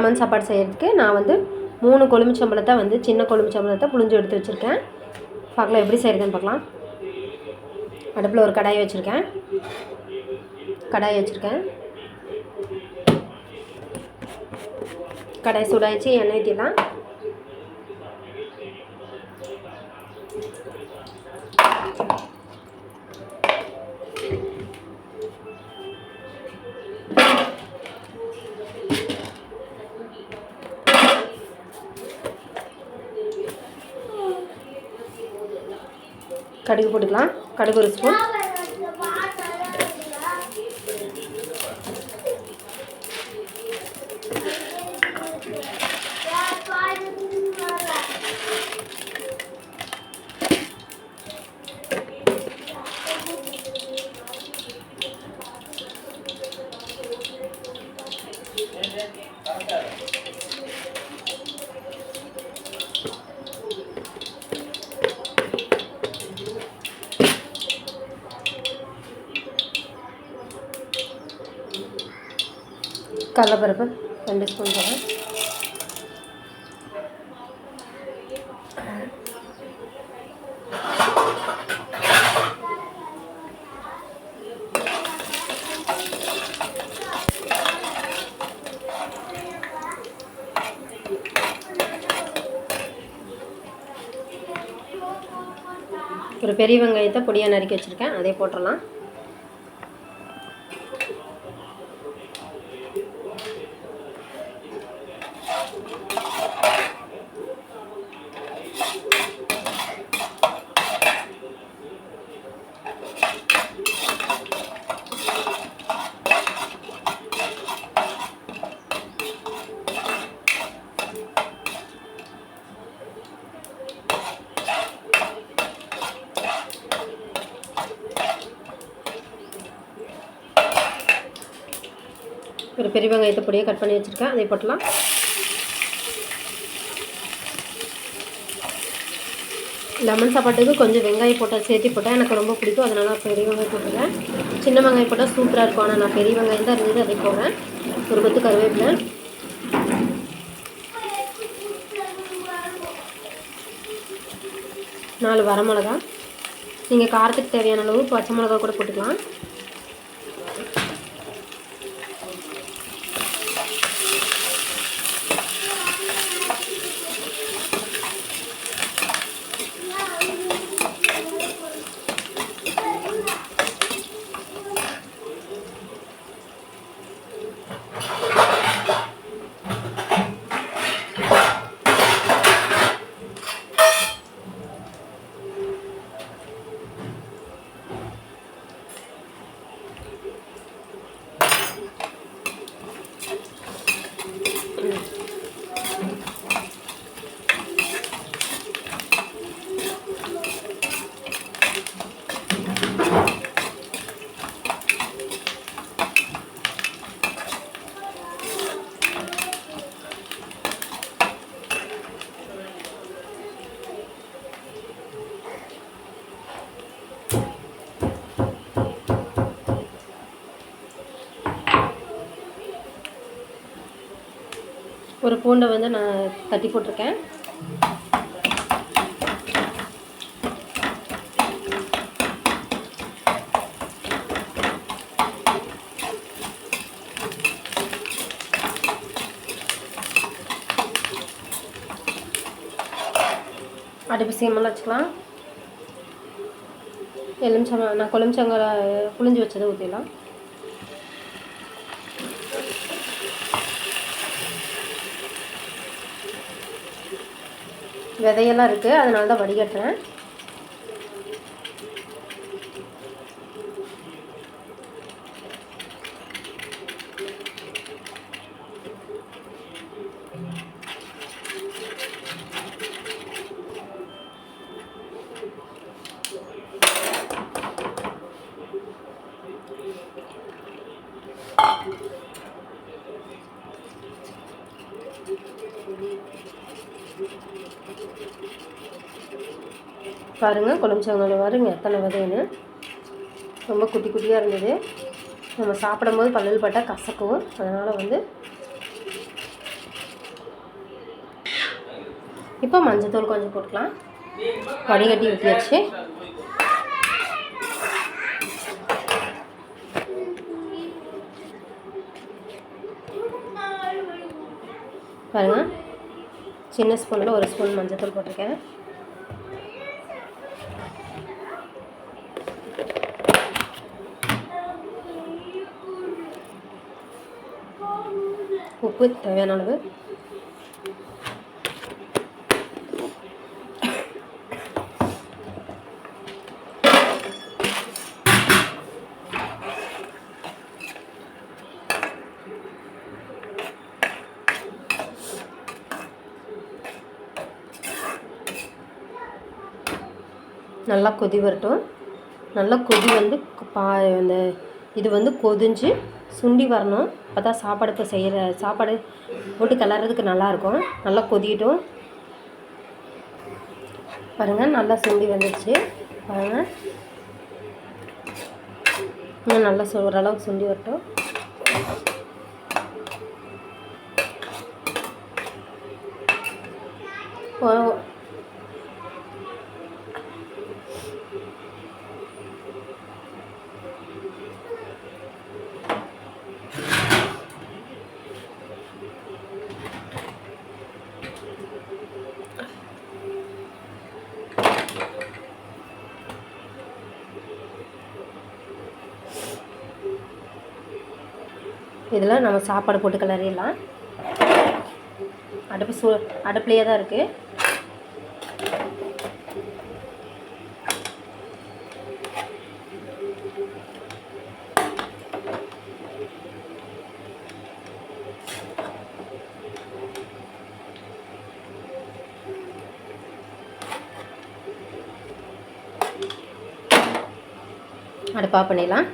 Lemon சாப்பாடு செய்கிறதுக்கு நான் வந்து மூணு கொழுமிச்சம்பளத்தை வந்து சின்ன கொழுமிச்சம்பளத்தை புளிஞ்சு எடுத்து வச்சுருக்கேன். பார்க்கலாம் எப்படி செய்கிறதுன்னு பார்க்கலாம். அடுப்பில் ஒரு கடாய் வச்சுருக்கேன். கடாய் வச்சுருக்கேன். கடாய் சூடாயிடுச்சு எண்ணெய் ஊற்றிடலாம் கடுகு போட்டுக்கலாம். கடுகு ஒரு ஸ்பூன் கடலப்பருப்பு ரெண்டு ஸ்பூன் போடுறேன் ஒரு பெரிய வெங்காயத்தை பொடியாக நறுக்கி வச்சுருக்கேன். அதே போட்டுடலாம். ஒரு பெரிய வெங்காயத்தை பொடியாக கட் பண்ணி வச்சுருக்கேன். அதை போட்டலாம் லெமன் சாப்பாட்டுக்கு கொஞ்சம் வெங்காயம் போட்டால் சேர்த்து போட்டால் எனக்கு ரொம்ப பிடிக்கும். அதனால் பெரிய வெங்காயம் போட்டுருக்கேன் சின்ன வெங்காயம் போட்டால் சூப்பராக இருக்கும். ஆனால் நான் பெரிய வெங்காயம் தான் இருந்தது. அதை போடுறேன். ஒரு கொத்து கருவேப்பிலை. நாலு வரமிளகா நீங்கள் காரத்துக்கு தேவையான அளவு பச்சை மிளகா கூட போட்டுக்கலாம். ஒரு பூண்டை வந்து நான் தட்டி போட்டிருக்கேன். அடுப்பு சீமெல்லாம் வச்சுக்கலாம். எலுமிச்சம் நான் கொழுமிச்சங்க புளிஞ்சு வச்சதை ஊற்றிடலாம் விதையெல்லாம் இருக்குது அதனால தான் வடிகட்டுறேன். பாருங்கள் கொழுமிச்சவங்க பாருங்க எத்தனை விதைன்னு ரொம்ப குட்டி குட்டியாக இருந்தது. நம்ம சாப்பிடும்போது பல்லல் பட்டால் கசக்கும். அதனால் வந்து இப்போ மஞ்சத்தூள் கொஞ்சம் போட்டுக்கலாம். வடிகட்டி ஊற்றியாச்சு பாருங்கள் சின்ன ஸ்பூனில் ஒரு ஸ்பூன் மஞ்சத்தூள் போட்டிருக்கேன். உப்பு தேவையான அளவு. நல்லா கொதி வரட்டும். நல்லா கொதி வந்து பா அந்த இது வந்து கொதிஞ்சு சுண்டி வரணும். அப்போ தான் இப்போ செய்கிற சாப்பாடு போட்டு கிளறதுக்கு நல்லாயிருக்கும். நல்லா கொதிக்கட்டும். பாருங்கள் நல்லா சுண்டி வந்துடுச்சு பாருங்கள் இன்னும் நல்லா ஓரளவுக்கு சுண்டி வரட்டும். இதில் நம்ம சாப்பாடு போட்டு கிளறிடலாம். அடுப்பு சூ அடுப்புலேயே தான் இருக்குது அடுப்பாக பண்ணிடலாம்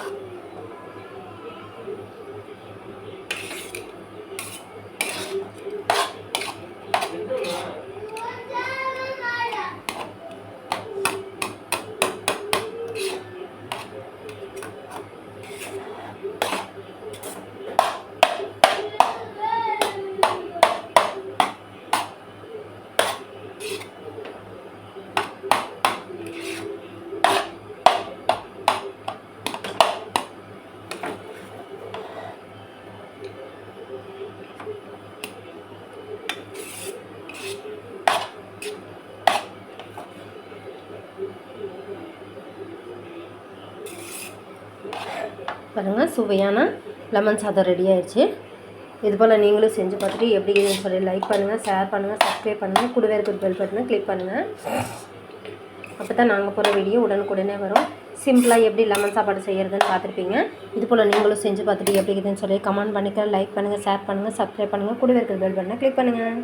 பண்ணிடலாம் பாருங்கள் சுவையான லெமன் சாதம் ரெடி ஆயிடுச்சு இது போல் நீங்களும் செஞ்சு பார்த்துட்டு எப்படி இருக்குன்னு சொல்லி லைக் பண்ணுங்கள் ஷேர் பண்ணுங்கள் சப்ஸ்கிரைப் பண்ணுங்கள் கூடவே இருக்கிற பெல் பட்டனை கிளிக் பண்ணுங்கள் அப்போ தான் நாங்கள் போகிற வீடியோ உடனுக்குடனே வரும். சிம்பிளாக எப்படி லெமன் சாப்பாடு செய்கிறதுன்னு பார்த்துருப்பீங்க. இது போல் நீங்களும் செஞ்சு பார்த்துட்டு எப்படி இருக்குதுன்னு சொல்லி கமெண்ட் பண்ணிக்க லைக் பண்ணுங்கள் ஷேர் பண்ணுங்கள் சப்ஸ்கிரைப் பண்ணுங்கள் கூடவே இருக்கிற பெல் பட்டனை கிளிக் பண்ணுங்கள்